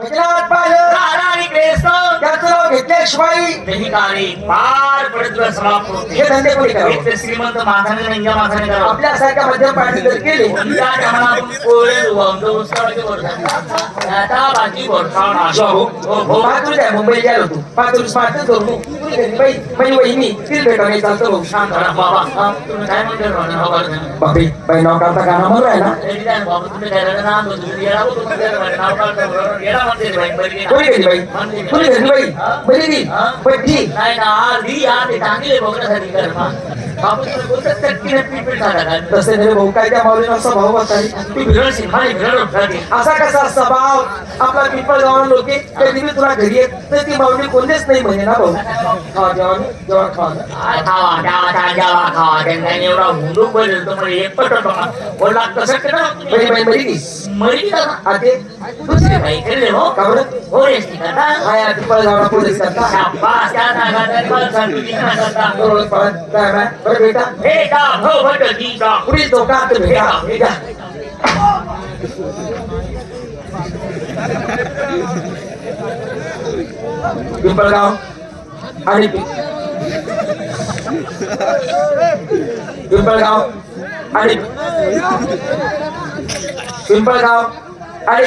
गजनाथ पाहिलं राणी क्लेश त्याचं नाव घेतल्याशिवाय कार्य पार पडत तुला समाप्त होते हे धंदे कोणी करावं तर श्रीमंत माणसाने रंग्या माणसाने करावं आपल्यासारख्या मध्यम पार्टी जर केले त्या पोळे उगवतो, उसळाचे बोलतात. आता बाकी बोलताव ना. जाऊ हो, हो. पाच आहे मुंबईला गेलो होतो पाच दिवस पाच करू तुम्ही घरी बाई माझी वहिनी तिला भेटा नाही चालतं भाऊ शांत राहा, बाबा. हा, तुम्ही काय म्हणते? हो, झालं. बापरे बाई नाव काढता का नाव आहे ना बाबा. तुम्ही काय ना? तुम्ही राहिलं? नाव काढता. येडा म्हणते बाई. कोणी गेली बाई कोणी. घरी बाई हा? बरी ती हा? बट्टी नाही ना, आधी या, ते चांगले भोगण्यासाठी कर, हा. बाबा, तुम्ही बोलतात, चटकीने पीठ पीठ खाता काय? तसे नाही भाऊ काय त्या माऊलीला असा भाऊ बसतानी तू भिरळ शिकवायला भिरळ उठवायची. असा कसा स्वभाव आपला पिंपळ गावाला लोके कधी मी तुला घरी येत तर ती माऊली कोणतेच नाही म्हणे ना भाऊ हा जेवण जेवण खावा काय खावा, खावा, काय जेवा, खावा. त्यांना एवढा हुंदूक बनेल, तो म्हणे एक पटत होता. बोलला, कसं केलं? बरी बाई बरी ती मरी का? आते दुसरी बाई केले हो का बरं हो रे शिकता हा या पिंपळ गावाला पोलीस करता शाबास, त्या नागात मला सांगितली ना करता. बरोबर पळत काय बरं बेटा हो, भटकी का. पुढील चौकात भेटा पिंपळगाव आणि पिंपळगाव आणि पिंपळगाव आणि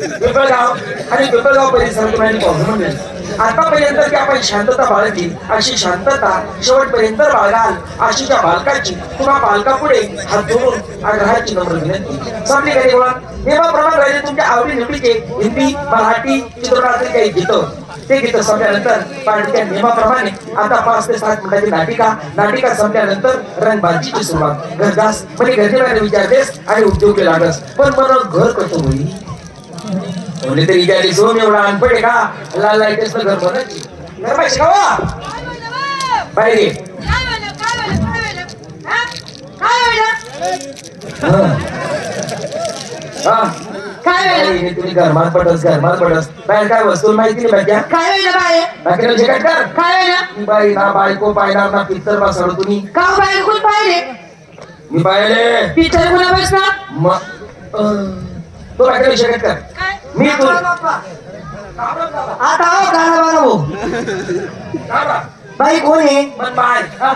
पिंपळगाव आणि पिंपळगाव परिसरात आणि पाहुणे आतापर्यंत की आपण शांतता बाळगली अशी शांतता शेवटपर्यंत बाळगाल अशी त्या बालकाची किंवा बालकापुढे हात जोडून आग्रहाची नम्र विनंती संपली काही बोला नियमाप्रमाणे राहिले तुमच्या आवडी निवडीचे हिंदी मराठी चित्रपटातील काही गीतं ते गीतं संपल्यानंतर पार्टीच्या नियमाप्रमाणे आता पाच ते सात मिनिटाची नाटिका नाटिका संपल्यानंतर रंगबाजीची सुरुवात घरदास म्हणजे घरचे विचारतेस आणि उद्योग लागस पण मला घर कसं होईल म्हणजे तरी त्या सोन एवढा अनपड का? लाल लाईटेस घर बनायची घर पाहिजे का वा? हे. तुम्ही घरमात पडस घरमात पडस बाहेर काय वस्तू माहिती नाही बाक्या काय बाय? बाकीला कर. काय बाई ना बायको पाहिणार ना पित्तर बसवलं तुम्ही. का बाय कोण पाहिले मी पाहिले पिक्चर कोणा बसला तो बाकीला जेकट कर काय? मी तू आता हो गाणं बनवू बाई कोण आहे? बाय हा.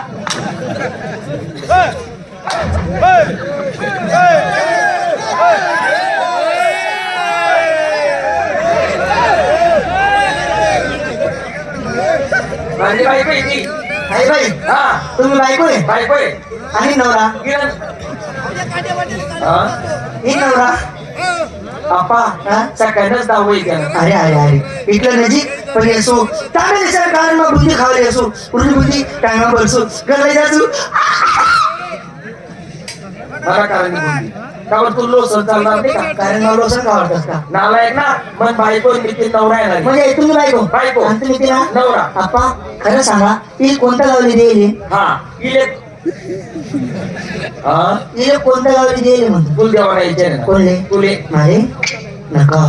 माझी बायको आहे ती. आई बाई हा. तुम्ही बायको आहे? बायको आहे. आणि नवरा. हा? ही नवरा? हा? दहावी केलं अरे अरे अरे. इकडं नजीक पण येसो चांगले सर कारण मग बुंदी खावले असो. बुंदी? बुंदी टायमा बसो घरला जासू मला कारण बोलली का बरं तू लोसन चालणार नाही का? कारण मग लोसन खावडतस का नालायक ना? मन बायको नितीन नवरा म्हणजे तुम्ही बायको. बायको. आणि तुम्ही तिला? नवरा. आप्पा खरं सांगा ती कोणत्या गावली देईल हा. इले हा तिला कोणत्या गावली देईल म्हणतो कुलदेवाला यायचे ना कोणले तुले अरे नका.